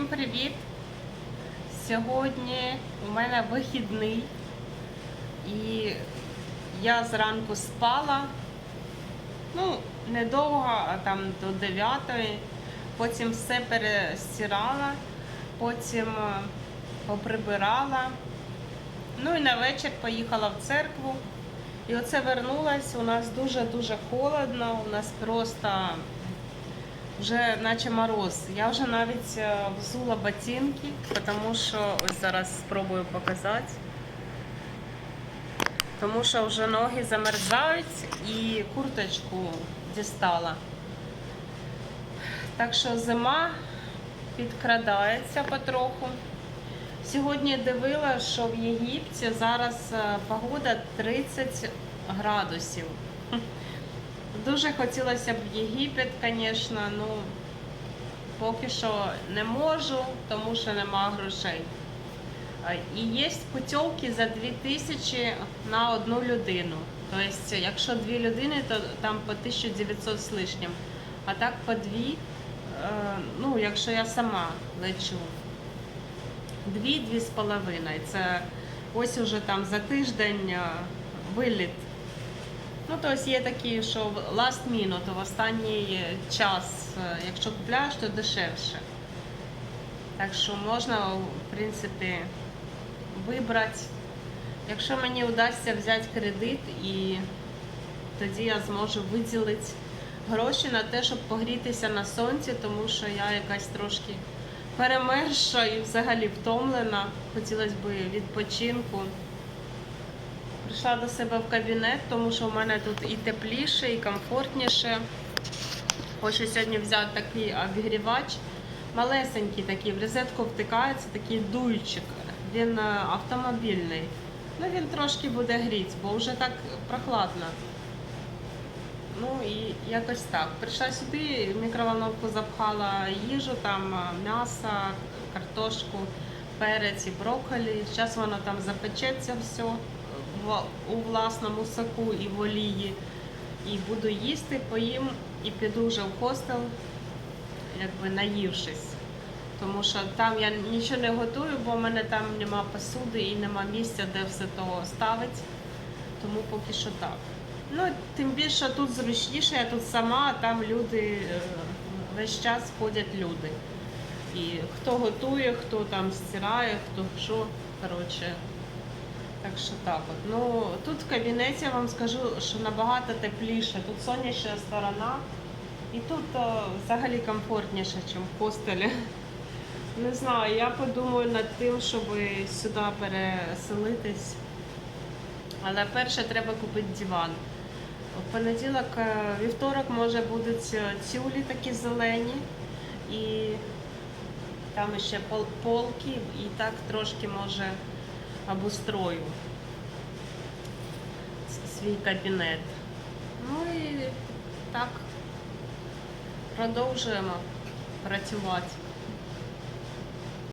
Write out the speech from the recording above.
Всім привіт! Сьогодні у мене вихідний і я зранку спала, ну, недовго, а там до 9, потім все перестирала, потім е, поприбирала. Ну і на вечір поїхала в церкву. І оце вернулась. У нас дуже-дуже холодно, у нас просто вже наче мороз. Я вже навіть е, взула ботинки, тому що ось зараз спробую показати. Тому що вже ноги замерзають і курточку дістала. Так що зима підкрадається потроху. Сьогодні дивила, що в Єгипті зараз е, погода 30 градусів. Дуже хотілося б в Єгипет, звісно, ну поки що не можу, тому що нема грошей. Е, І є путівки за 2000 на одну людину. Тобто, якщо дві людини, то там по 1900 з лишнім. А так по дві, е, ну, якщо я сама лечу. Дві-дві з половиною. Це ось уже там за тиждень е, виліт. Ну, тобто є такі, що last minute, в останній час, е, якщо купляєш, то дешевше. Так що можна, в принципі, вибрати. Якщо мені вдасться взяти кредит, і тоді я зможу виділити гроші на те, щоб погрітися на сонці, тому що я якась трошки перемерша і взагалі втомлена. Хотілося б відпочинку. Прийшла до себе в кабінет, тому що в мене тут і тепліше, і комфортніше. Хочу сьогодні взяти такий обігрівач. Малесенький такий, в розетку втикається, такий дуйчик. Він е, автомобільний. Ну він трошки буде гріти, бо вже так прохладно. Ну і якось так. Прийшла сюди, в мікроволновку запхала їжу, там е, м'ясо, картошку, перець і брокколі. Зараз воно там запечеться все у власному соку і в олії. І буду їсти, поїм і піду вже в хостел, якби наївшись. Тому що там я нічого не готую, бо в мене там нема посуди і нема місця, де все то ставити. Тому поки що так. Ну, тим більше тут зручніше, я тут сама, а там люди е, весь час ходять люди. І хто готує, хто там стирає, хто що. Коротше, так що так от. Ну тут в кабінеті я вам скажу, що набагато тепліше. Тут сонячна сторона. І тут о, взагалі комфортніше, ніж в хостелі. Не знаю, я подумаю над тим, щоб сюди переселитись. Але перше треба купити диван. В понеділок, е, вівторок, може, будуть е, тюлі такі зелені. І там ще пол- полки, і так трошки може обустрою свій кабінет. Ну і так продовжуємо працювати.